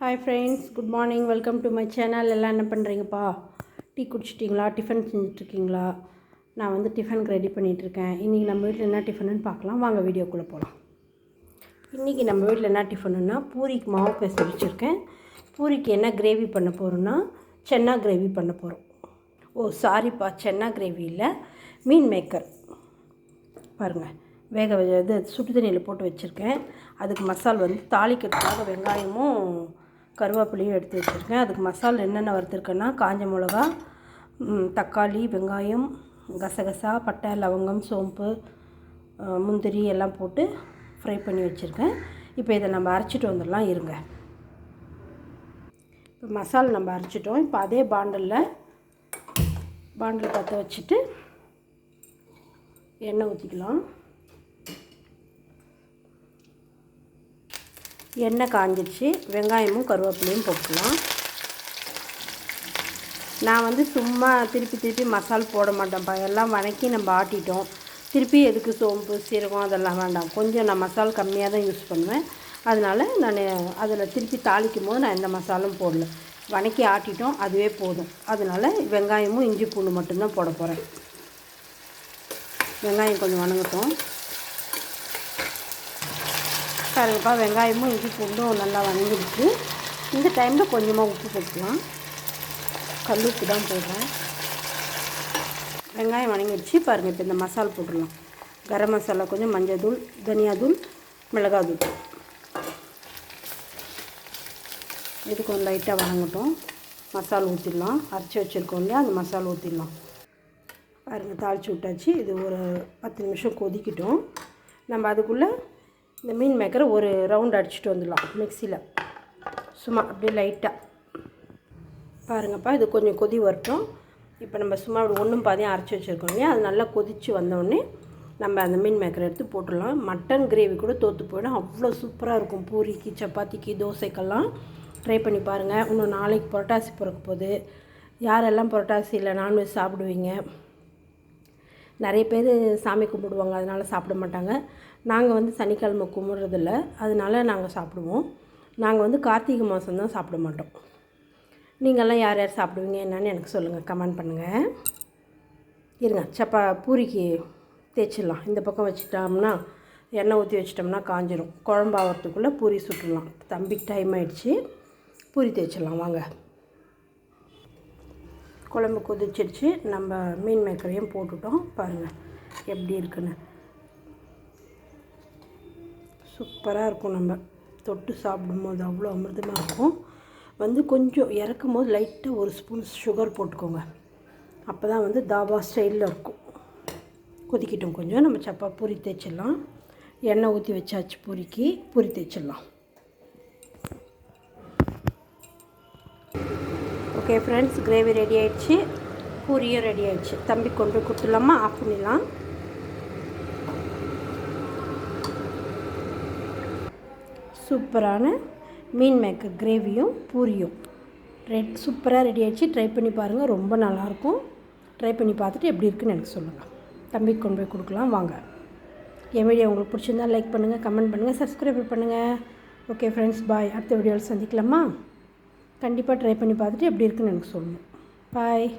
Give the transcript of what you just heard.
Hi friends good morning welcome to my channel எல்லாம் என்ன பண்ணுறீங்கப்பா tea குடிச்சிட்டிங்களா? Tiffin செஞ்சிட்ருக்கீங்களா நான் வந்து டிஃபனுக்கு ரெடி பண்ணிகிட்ருக்கேன் இன்றைக்கி நம்ம வீட்டில் என்ன டிஃபனுன்னு பார்க்கலாம். வாங்க வீடியோக்குள்ளே போகலாம் இன்றைக்கி நம்ம வீட்டில் என்ன டிஃபனுன்னா பூரிக்கு மாவு பேச வச்சுருக்கேன். பூரிக்கு என்ன கிரேவி பண்ண போகிறோன்னா சென்னா கிரேவி பண்ண போகிறோம் ஓ சாரிப்பா சென்னா கிரேவி இல்லை மீன் மேக்கர் பாருங்கள் வேக இது சுட்டு தண்ணியில் போட்டு வச்சுருக்கேன். அதுக்கு மசால் வந்து தாளிக்கிறதுக்காக வெங்காயமும் கருவேப்பிலையும் எடுத்து வச்சுருக்கேன். அதுக்கு மசாலா என்னென்ன வறுத்துருக்கேன்னா காஞ்ச மிளகா தக்காளி வெங்காயம் கசகசா பட்டை லவங்கம் சோம்பு முந்திரி எல்லாம் போட்டு ஃப்ரை பண்ணி வச்சுருக்கேன். இப்போ இதை நம்ம அரைச்சிட்டு வந்துடலாம். இருங்க. இப்போ மசாலா நம்ம அரைச்சிட்டோம். இப்போ அதே பாண்டலில் பாண்டில் பற்ற வச்சுட்டு எண்ணெய் ஊற்றிக்கலாம் எண்ணெய் காஞ்சிருச்சு. வெங்காயமும் கருவேப்பிலையும் போட்டுக்கலாம். நான் வந்து சும்மா திருப்பி திருப்பி மசால் போட மாட்டேன்ப்பா எல்லாம் வணக்கி நம்ம ஆட்டிட்டோம். திருப்பி எதுக்கு சோம்பு சீரகம் அதெல்லாம் வேண்டாம். கொஞ்சம் நான் மசால் கம்மியாக தான் யூஸ் பண்ணுவேன். அதனால் நான் அதில் திருப்பி தாளிக்கும் போது நான் எந்த மசாலும் போடல. வணக்கி ஆட்டிட்டோம். அதுவே போதும். அதனால் வெங்காயமும் இஞ்சி பூண்டு மட்டும்தான் போட போகிறேன் வெங்காயம் கொஞ்சம் வணங்கட்டும். பாருங்கப்பா வெங்காயமும் இஞ்சி பூண்டும் நல்லா வணங்கிடுச்சு இந்த டைமில் கொஞ்சமாக உப்பு போட்டுக்கலாம். கல் உப்பு தான் போடுறேன். வெங்காயம் வணங்கிடுச்சு பாருங்கள் இப்போ இந்த மசாலா போட்டுடலாம். கரம் மசாலா கொஞ்சம் மஞ்சள் தூள் தனியாத்தூள் மிளகாத்தூள் இது கொஞ்சம் லைட்டாக வணங்கட்டும் மசாலா ஊற்றிடலாம் அரைச்சி வச்சுருக்கோம் இல்லையா? அந்த மசாலா ஊற்றிடலாம் பாருங்கள் தாளித்து விட்டாச்சு. இது ஒரு பத்து நிமிஷம் கொதிக்கட்டும். நம்ம அதுக்குள்ளே இந்த மீன் மேக்கரை ஒரு ரவுண்ட் அடிச்சுட்டு வந்துடலாம் மிக்சியில் சும்மா அப்படியே லைட்டாக பாருங்கப்பா இது கொஞ்சம் கொதி வரட்டும். இப்போ நம்ம சும்மா அப்படி ஒன்றும் பாதியும் அரைச்சி வச்சுருக்கோம் இல்லையா? அது நல்லா கொதித்து வந்தோடனே நம்ம அந்த மீன் மேக்கரை எடுத்து போட்டுடலாம். மட்டன் கிரேவி கூட தோற்று போயிடும். அவ்வளோ சூப்பராக இருக்கும். பூரிக்கு சப்பாத்திக்கு தோசைக்கெல்லாம். ட்ரை பண்ணி பாருங்கள் இன்னும் நாளைக்கு புரட்டாசி பிறக்க போகுது. யாரெல்லாம் புரட்டாசியில் நான்வெஜ் சாப்பிடுவீங்க? நிறைய பேர் சாமி கும்பிடுவாங்க அதனால் சாப்பிட மாட்டாங்க. நாங்கள் வந்து சனிக்கிழமை கும்பிட்றதில்ல. அதனால நாங்கள் சாப்பிடுவோம். நாங்கள் வந்து கார்த்திகை மாதம் தான் சாப்பிட மாட்டோம். நீங்கள்லாம் யார் யார் சாப்பிடுவீங்க என்னன்னு எனக்கு சொல்லுங்கள் கமெண்ட் பண்ணுங்கள் இருங்க சப்பா பூரிக்கு தேய்ச்சிடலாம். இந்த பக்கம் வச்சுட்டோம்னா எண்ணெய் ஊற்றி வச்சிட்டோம்னா காஞ்சிரும். குழம்பாகிறதுக்குள்ளே பூரி சுட்டுடலாம். தம்பிக்கு டைம் ஆகிடுச்சி பூரி தேய்ச்சிடலாம். வாங்க. குழம்பு கொதிச்சிருச்சு. நம்ம மீன் மேக்கரையும் போட்டுட்டோம். பாருங்கள் எப்படி இருக்குன்னு. சூப்பராக இருக்கும் நம்ம. தொட்டு சாப்பிடும்போது அவ்வளோ அமிர்தமாக இருக்கும். வந்து கொஞ்சம் இறக்கும் போது லைட்டாக ஒரு ஸ்பூன் சுகர் போட்டுக்கோங்க. அப்போ தான் வந்து தாபா ஸ்டைலில் இருக்கும். கொதிக்கிட்டோம் கொஞ்சம். நம்ம சப்பா பூரி தேய்ச்சிடலாம். எண்ணெய் ஊற்றி வச்சாச்சு பூரிக்கு. பூரி தேய்ச்சிடலாம். ஓகே ஃப்ரெண்ட்ஸ் கிரேவி ரெடி ஆகிடுச்சு பூரியும் ரெடி ஆகிடுச்சு தம்பி கொண்டு போய் கொடுத்துடலாமா? ஆஃப் பண்ணிடலாம். சூப்பரான மீன் மேக்கர் கிரேவியும் பூரியும். ரெட் சூப்பராக ரெடி ஆகிடுச்சு ட்ரை பண்ணி பாருங்கள் ரொம்ப நல்லாயிருக்கும். ட்ரை பண்ணி பார்த்துட்டு எப்படி இருக்குன்னு எனக்கு சொல்லுங்கள் தம்பிக்கு கொண்டு போய் கொடுக்கலாம். வாங்க. என் வீடியோ உங்களுக்கு பிடிச்சிருந்தா லைக் பண்ணுங்கள் கமெண்ட் பண்ணுங்கள் சப்ஸ்கிரைப் பண்ணுங்கள் ஓகே ஃப்ரெண்ட்ஸ் பாய் அடுத்த வீடியோவில் சந்திக்கலாமா? கண்டிப்பாக ட்ரை பண்ணி பார்த்துட்டு எப்படி இருக்குன்னு எனக்கு சொல்லணும். பாய்